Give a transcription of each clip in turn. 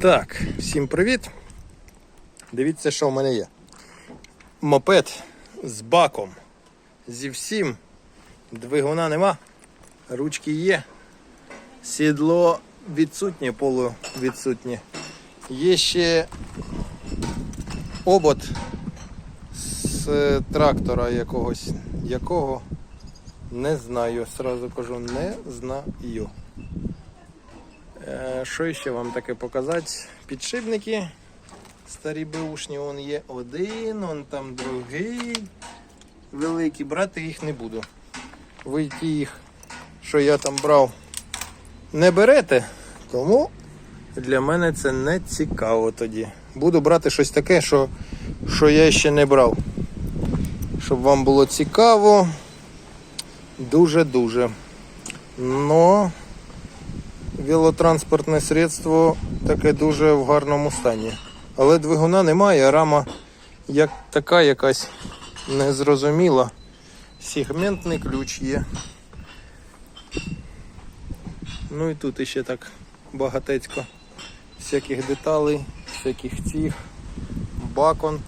Так, всім привіт. Дивіться, що в мене є. Мопед з баком. Зі всім. Двигуна нема. Ручки є. Сідло відсутнє, полу відсутнє. Є ще обод з трактора якогось. Якого не знаю. Сразу кажу, не знаю. Е, Що ще вам таке показати? Підшипники. Старі беушні, вон є один, вон там другий. Великі, брати їх не буду. Ви ті їх, що я там брав, не берете, тому для мене це не цікаво тоді. Буду брати щось таке, що, що я ще не брав. Щоб вам було цікаво. Дуже-дуже. Но велотранспортне средство таке дуже в гарному стані. Але двигуна немає, рама як така якась незрозуміла. Сегментний ключ є. Ну і тут іще так багатецько всяких деталей, всяких цих. Бакон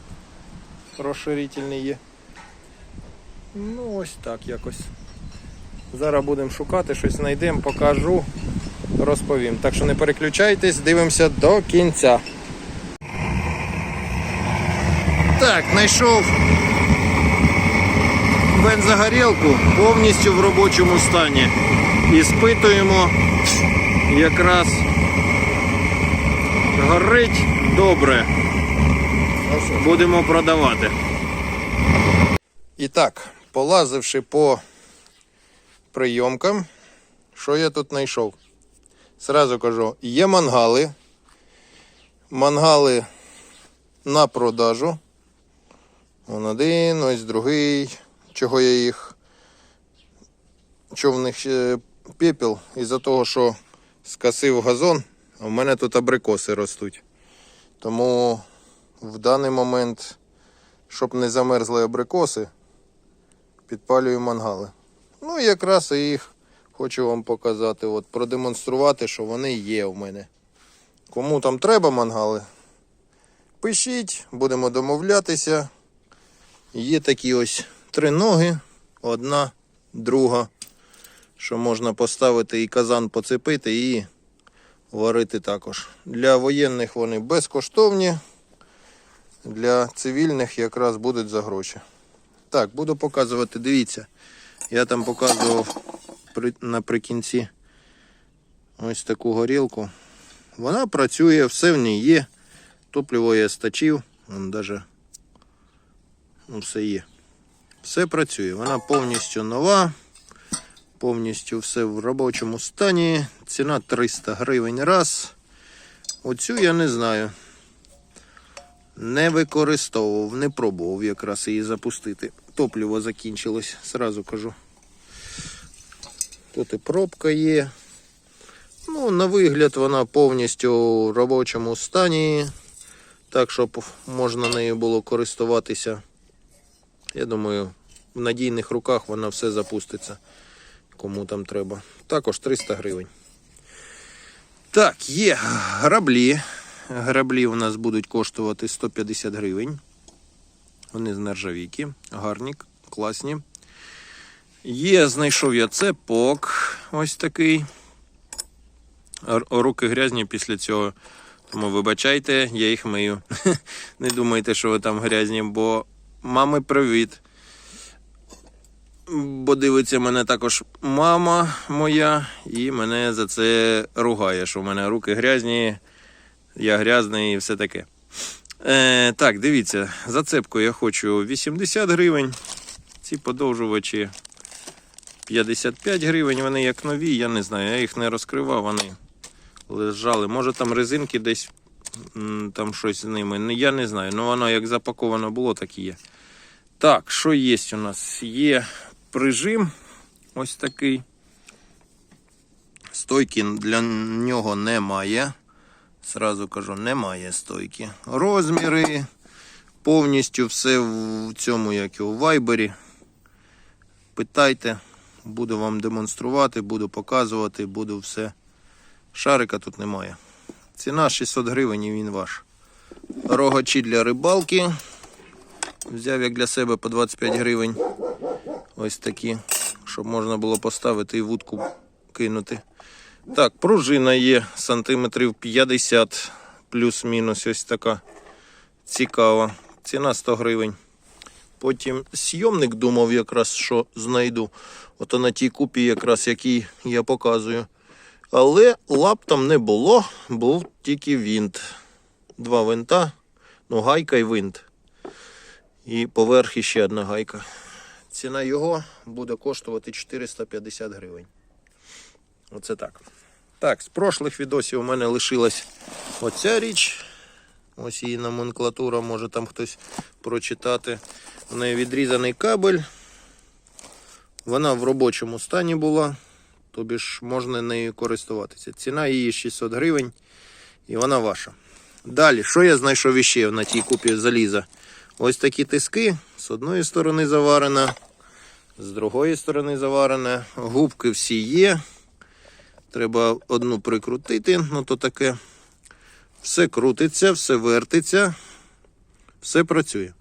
розширительний є. Ну ось так якось. Зараз будемо шукати, щось знайдемо, покажу, розповім. Так що не переключайтесь, дивимося до кінця. Так, знайшов бензогорілку повністю в робочому стані. І спитуємо якраз горить добре. Будемо продавати. І так, полазивши по прийомкам, що я тут знайшов? Сразу кажу, є мангали. Мангали на продажу. Вон один, ось другий. Чого я їх. Чого в них ще пепел? Із-за того, що скасив газон, а в мене тут абрикоси ростуть. Тому в даний момент, щоб не замерзли абрикоси, підпалюю мангали. Ну якраз і їх хочу вам показати, от, продемонструвати, що вони є у мене. Кому там треба мангали, пишіть, будемо домовлятися. Є такі ось три ноги, одна, друга, що можна поставити і казан поцепити і варити також. Для воєнних вони безкоштовні, для цивільних якраз будуть за гроші. Так, буду показувати, дивіться. Я там показував наприкінці ось таку горілку. Вона працює, все в ній є. Топливо я стачив, вон даже ну, все є. Все працює. Вона повністю нова, повністю все в робочому стані. Ціна 300 гривень раз. Оцю я не знаю. Не використовував, не пробував якраз її запустити. Топливо закінчилось, сразу кажу. Тут і пробка є. Ну, на вигляд вона повністю в робочому стані. Так, щоб можна нею було користуватися. Я думаю, в надійних руках вона все запуститься. Кому там треба. Також 300 гривень. Так, є граблі. Граблі у нас будуть коштувати 150 гривень. Вони з нержавійки, гарні, класні. Є, знайшов я цепок ось такий. Руки грязні після цього. Тому вибачайте, я їх мию. Не думайте, що ви там грязні, бо мами привіт. Бо дивиться мене також мама моя, і мене за це ругає, що в мене руки грязні, я грязний і все таке. Е, так, дивіться, зацепку я хочу 80 гривень. Ці подовжувачі 55 гривень. Вони як нові, я не знаю. Я їх не розкривав, вони лежали. Може там резинки десь там щось з ними. Ну, Я не знаю. Ну воно як запаковано було, так і є. Так, що є у нас? Є прижим ось такий. Стойки для нього немає. Сразу кажу, немає стойки. Розміри. Повністю все в цьому, як і у вайбері. Питайте, буду вам демонструвати, буду показувати, буду все. Шарика тут немає. Ціна 600 гривень і він ваш. Рогачі для рибалки. Взяв як для себе по 25 гривень. Ось такі, щоб можна було поставити і вудку кинути. Так, пружина є сантиметрів 50 плюс-мінус ось така. Цікава. Ціна 100 гривень. Потім сйомник думав якраз, що знайду. Ото на тій купі, якраз який я показую. Але лап там не було, був тільки винт. Два винта, ну гайка і винт. І поверх іще одна гайка. Ціна його буде коштувати 450 гривень. Оце так. Так, з прошлих відосів у мене лишилась оця річ. Ось її номенклатура, може там хтось прочитати. Неї відрізаний кабель. Вона в робочому стані була, тобі ж можна нею користуватися. Ціна її 600 гривень і вона ваша. Далі, що я знайшов іще на тій купі заліза? Ось такі тиски. З одної сторони заварена, з другої сторони заварена. Губки всі є. Треба одну прикрутити, ну то таке. Все крутиться, все вертиться, все працює.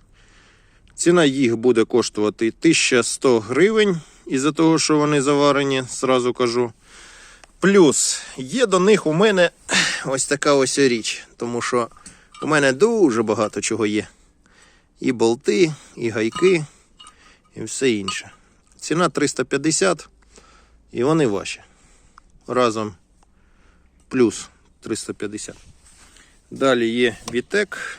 Ціна їх буде коштувати 1100 гривень із-за того, що вони заварені, зразу кажу. Плюс є до них у мене ось така ось річ, тому що у мене дуже багато чого є. І болти, і гайки, і все інше. Ціна 350, і вони ваші. Разом плюс 350. Далі є Вітек,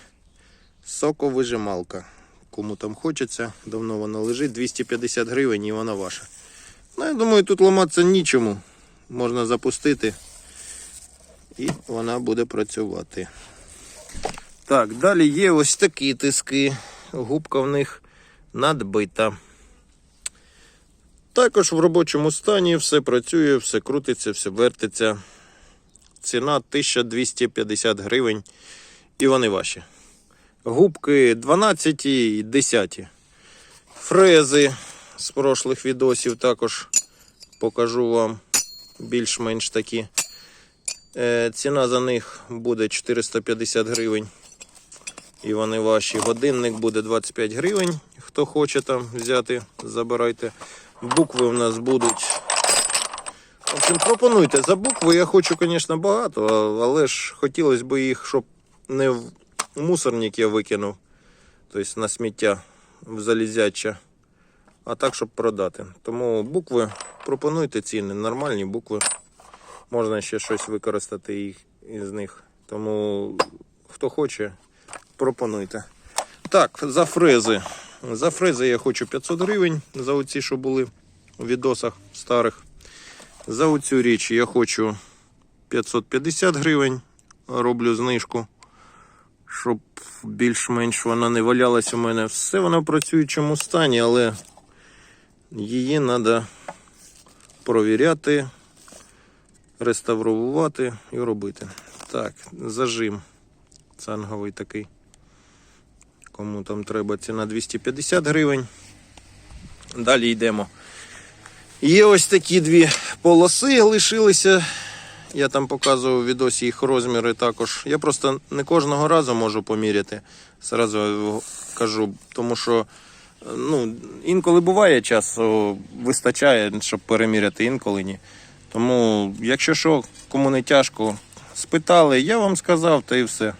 соковижималка. Кому там хочеться, давно вона лежить, 250 гривень і вона ваша. Ну, я думаю, тут ламатися нічому. Можна запустити і вона буде працювати. Так, далі є ось такі тиски. Губка в них надбита. Також в робочому стані все працює, все крутиться, все вертиться. Ціна 1250 гривень. І вони ваші. Губки 12 і 10. Фрези з прошлих відосів також покажу вам більш-менш такі. Е, ціна за них буде 450 гривень. І вони ваші. Годинник буде 25 гривень. Хто хоче там взяти, забирайте. Букви в нас будуть. В общем, пропонуйте. За букви я хочу, звісно, багато, але ж хотілося б їх, щоб не мусорник я викинув. Тобто на сміття в залізяче. А так, щоб продати. Тому букви пропонуйте ціни, нормальні букви. Можна ще щось використати їх із них. Тому хто хоче, пропонуйте. Так, за фрези. За фрези я хочу 500 гривень за оці, що були у відосах старих. За оцю річ я хочу 550 гривень. Роблю знижку, щоб більш-менш вона не валялась у мене. Все вона в працюючому стані, але її треба провіряти, реставрувати і робити. Так, зажим цанговий такий. Кому там треба ціна 250 гривень. Далі йдемо. Є ось такі дві полоси лишилися. Я там показував відосі їх розміри також. Я просто не кожного разу можу поміряти. Зразу кажу, тому що ну, інколи буває часу, вистачає, щоб переміряти, інколи ні. Тому, якщо що, кому не тяжко, спитали, я вам сказав, та і все.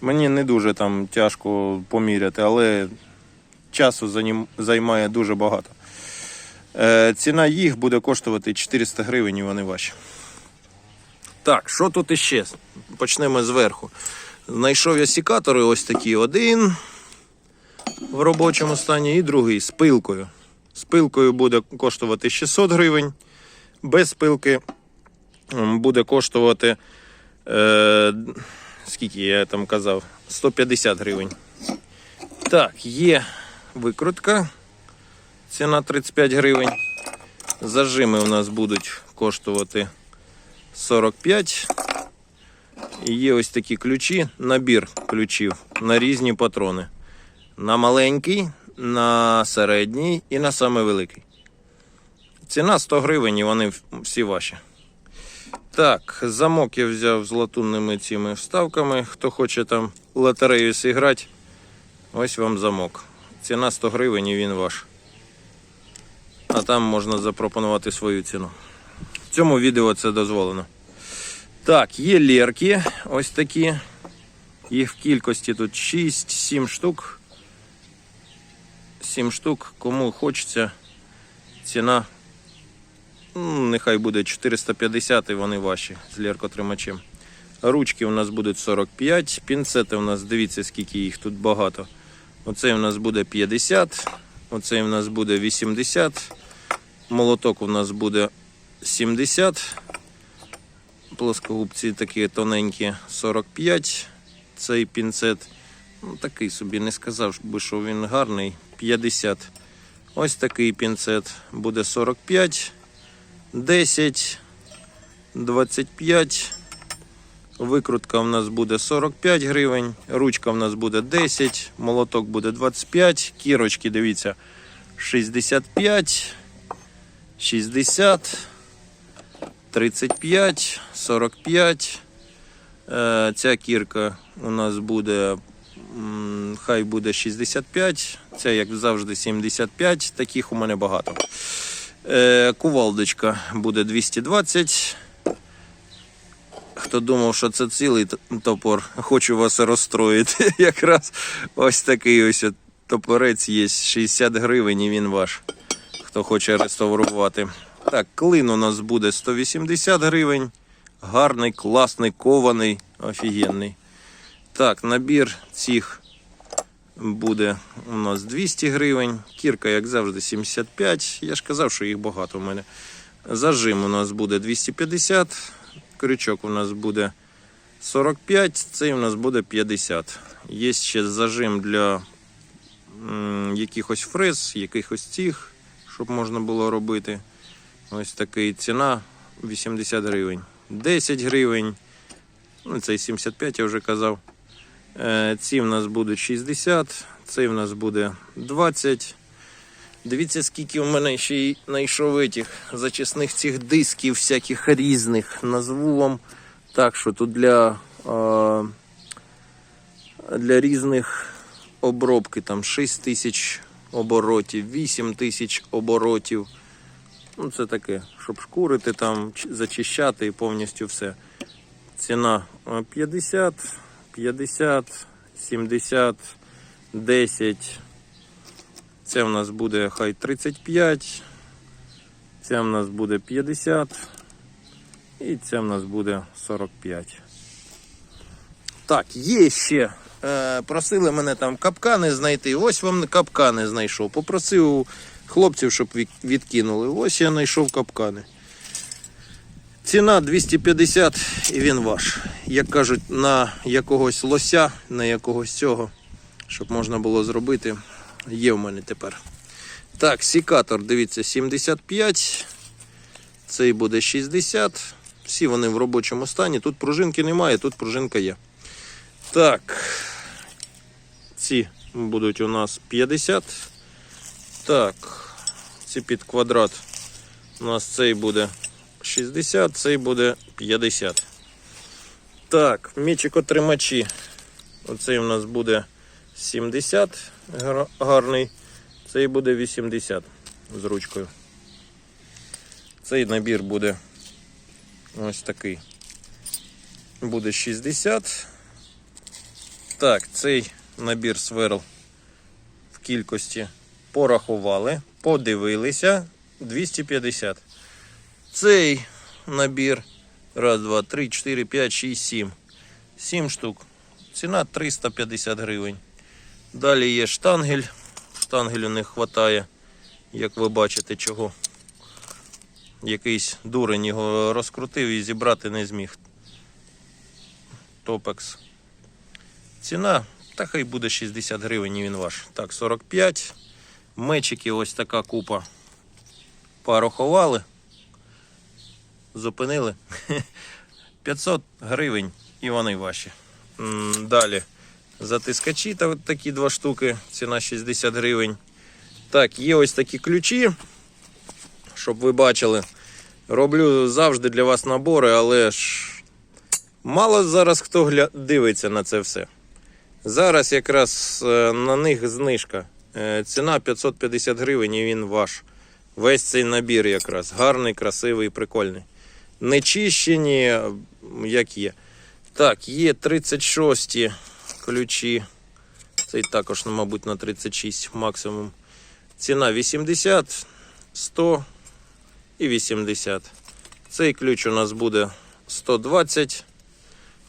Мені не дуже там тяжко поміряти, але часу займає дуже багато. Е, ціна їх буде коштувати 400 гривень і вони ваші. Так, що тут іще? Почнемо зверху. Знайшов я сікатори ось такі. Один в робочому стані і другий з пилкою. З пилкою буде коштувати 600 гривень. Без пилки буде коштувати. Е, скільки я там казав? 150 гривень. Так, є викрутка. Ціна 35 гривень. Зажими у нас будуть коштувати 45. І є ось такі ключі, набір ключів на різні патрони. На маленький, на середній і на самий великий. Ціна 100 гривень і вони всі ваші. Так, замок я взяв з латунними цими вставками. Хто хоче там лотерею зіграти, ось вам замок. Ціна 100 гривень і він ваш. А там можна запропонувати свою ціну. Цьому відео це дозволено. Так, є лірки, ось такі. Їх в кількості тут 6-7 штук. 7 штук. Кому хочеться, ціна ну, нехай буде 450 і вони ваші з ліркотримачем. Ручки у нас будуть 45, пінцети у нас, дивіться, скільки їх тут багато. Оцей у нас буде 50, оцей у нас буде 80, молоток у нас буде 70, плоскогубці такі тоненькі 45, цей пінцет, ну такий собі не сказав, би, що він гарний, 50. Ось такий пінцет буде 45, 10, 25. Викрутка в нас буде 45 гривень, ручка в нас буде 10, молоток буде 25, кірочки, дивіться, 65, 60, 35, 45. Е, Ця кірка у нас буде, хай буде 65, ця, як завжди, 75, таких у мене багато. Е, Кувалдочка буде 220. Хто думав, що це цілий топор, хочу вас розстроїти. Якраз ось такий ось топорець є 60 гривень і він ваш. Хто хоче реставрувати. Так, клин у нас буде 180 гривень. Гарний, класний, кований, офігенний. Так, набір цих буде у нас 200 гривень. Кірка, як завжди, 75. Я ж казав, що їх багато у мене. Зажим у нас буде 250. Крючок у нас буде 45, цей у нас буде 50. Є ще зажим для якихось фрез, якихось цих, щоб можна було робити. Ось такий ціна 80 гривень. 10 гривень. Ну, цей 75 я вже казав. Е, Ці в нас будуть 60, цей в нас буде 20. Дивіться, скільки у мене ще й знайшов этих зачисних цих дисків всяких різних. Назву вам так, що тут для, е, для різних обробки там 6 тисяч оборотів, 8 тисяч оборотів. Ну, це таке, щоб шкурити там, зачищати і повністю все. Ціна е, 50, 50, 70, 10. Це в нас буде хай 35, це в нас буде 50 і це в нас буде 45. Так, є ще. Е, просили мене там капкани знайти. Ось вам капкани знайшов. Попросив хлопців, щоб відкинули. Ось я знайшов капкани. Ціна 250 і він ваш. Як кажуть, на якогось лося, на якогось цього, щоб можна було зробити, є в мене тепер. Так, сікатор, дивіться, 75. Цей буде 60. Всі вони в робочому стані. Тут пружинки немає, тут пружинка є. Так. Ці будуть у нас 50. Так. Ці під квадрат. У нас цей буде 60, цей буде 50. Так, мічикотримачі. Оцей у нас буде 70 гарний. Цей буде 80 з ручкою. Цей набір буде ось такий. Буде 60. Так, цей набір сверл в кількості порахували, подивилися 250. Цей набір. Раз, два, три, чотири, п'ять, шість, сім. Сім штук. Ціна 350 гривень. Далі є штангель. Штангелю не вистачає, як ви бачите, чого. Якийсь дурень його розкрутив і зібрати не зміг. Топекс. Ціна, та хай буде 60 гривень і він ваш. Так, 45. Мечики ось така купа. Порахували. Зупинили. 500 гривень і вони ваші. Далі. Затискачі та от такі два штуки. Ціна 60 гривень. Так, є ось такі ключі, щоб ви бачили. Роблю завжди для вас набори, але ж мало зараз хто дивиться на це все. Зараз якраз е, на них знижка. Е, Ціна 550 гривень і він ваш. Весь цей набір якраз. Гарний, красивий, прикольний. Не чищені, е, як є. Так, є 36 ключі. Цей також, ну, мабуть, на 36 максимум. Ціна 80, 100 і 80. Цей ключ у нас буде 120.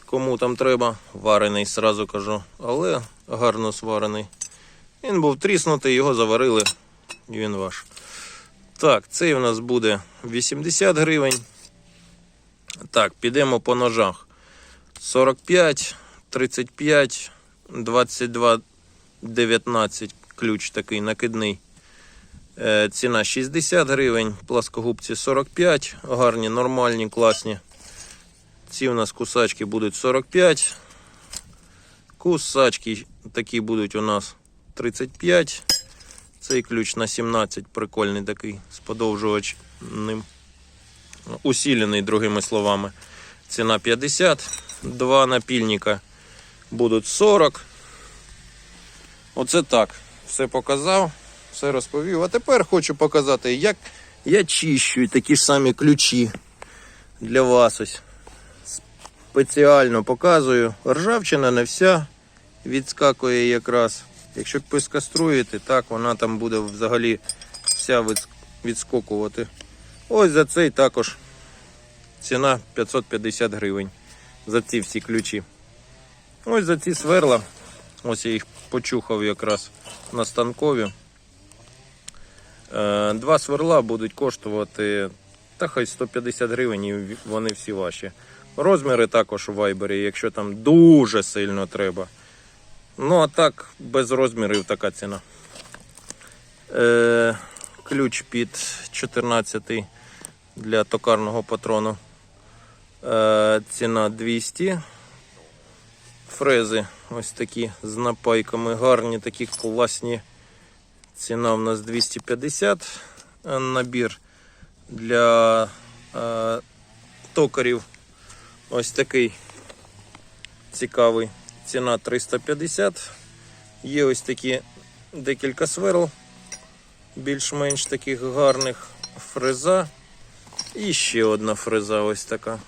Кому там треба, варений, сразу кажу, але гарно сварений. Він був тріснутий, його заварили, і він ваш. Так, цей у нас буде 80 гривень. Так, підемо по ножах. 45, 35, 22, 19 ключ такий накидний. Е, Ціна 60 гривень, пласкогубці 45, гарні, нормальні, класні. Ці у нас кусачки будуть 45. Кусачки такі будуть у нас 35. Цей ключ на 17, прикольний такий, з подовжувачним. Усілений, другими словами. Ціна 50. Два напільника будуть 40. Оце так. Все показав, все розповів. А тепер хочу показати, як я чищу такі ж самі ключі для вас ось. Спеціально показую. Ржавчина не вся відскакує якраз. Якщо пискаструєте, так вона там буде взагалі вся відскокувати. Ось за цей також ціна 550 гривень. За ці всі ключі. Ось за ці сверла. Ось я їх почухав якраз на станкові. Е, Два сверла будуть коштувати та хай 150 гривень, і вони всі ваші. Розміри також у вайбері, якщо там дуже сильно треба. Ну, а так, без розмірів така ціна. Е, ключ під 14 для токарного патрону. Е, ціна 200. Фрези ось такі з напайками, гарні, такі класні. Ціна в нас 250. Е, Набір для е, токарів. Ось такий цікавий. Ціна 350. Є ось такі декілька сверл, більш-менш таких гарних фреза. І ще одна фреза ось така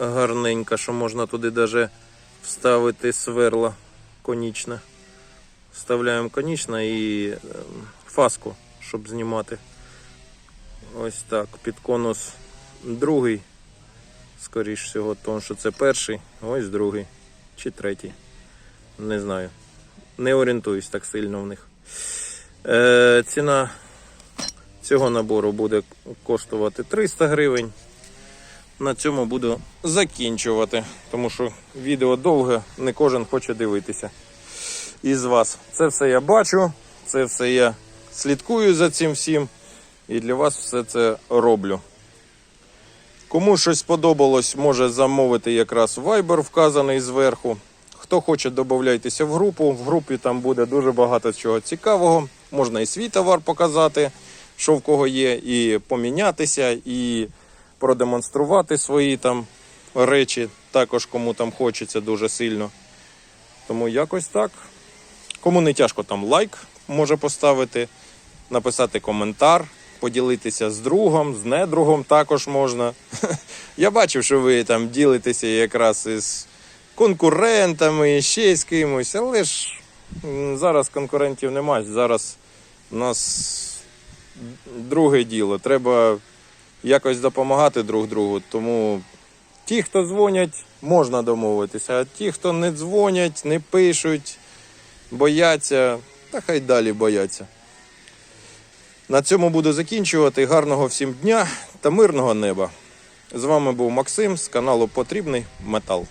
гарненька, що можна туди даже вставити сверла конічне. Вставляємо конічне і ем, фаску, щоб знімати. Ось так. Під конус другий. Скоріш всього, тому що це перший, ось другий чи третій. Не знаю. Не орієнтуюсь так сильно в них. Е, ціна цього набору буде коштувати 300 гривень. На цьому буду закінчувати, тому що відео довге, не кожен хоче дивитися. Із вас. Це все я бачу, це все я слідкую за цим всім і для вас все це роблю. Кому щось сподобалось, може замовити якраз Viber вказаний зверху. Хто хоче, додавайтеся в групу. В групі там буде дуже багато чого цікавого. Можна і свій товар показати, що в кого є, і помінятися, і продемонструвати свої там речі, також кому там хочеться дуже сильно. Тому якось так. Кому не тяжко, там лайк може поставити, написати коментар, поділитися з другом, з недругом також можна. Я бачив, що ви там ділитеся якраз із конкурентами, ще з кимось, але ж зараз конкурентів немає. Зараз у нас друге діло. Треба якось допомагати друг другу. Тому ті, хто дзвонять, можна домовитися, а ті, хто не дзвонять, не пишуть, бояться, та хай далі бояться. На цьому буду закінчувати. Гарного всім дня та мирного неба. З вами був Максим з каналу Потрібний Метал.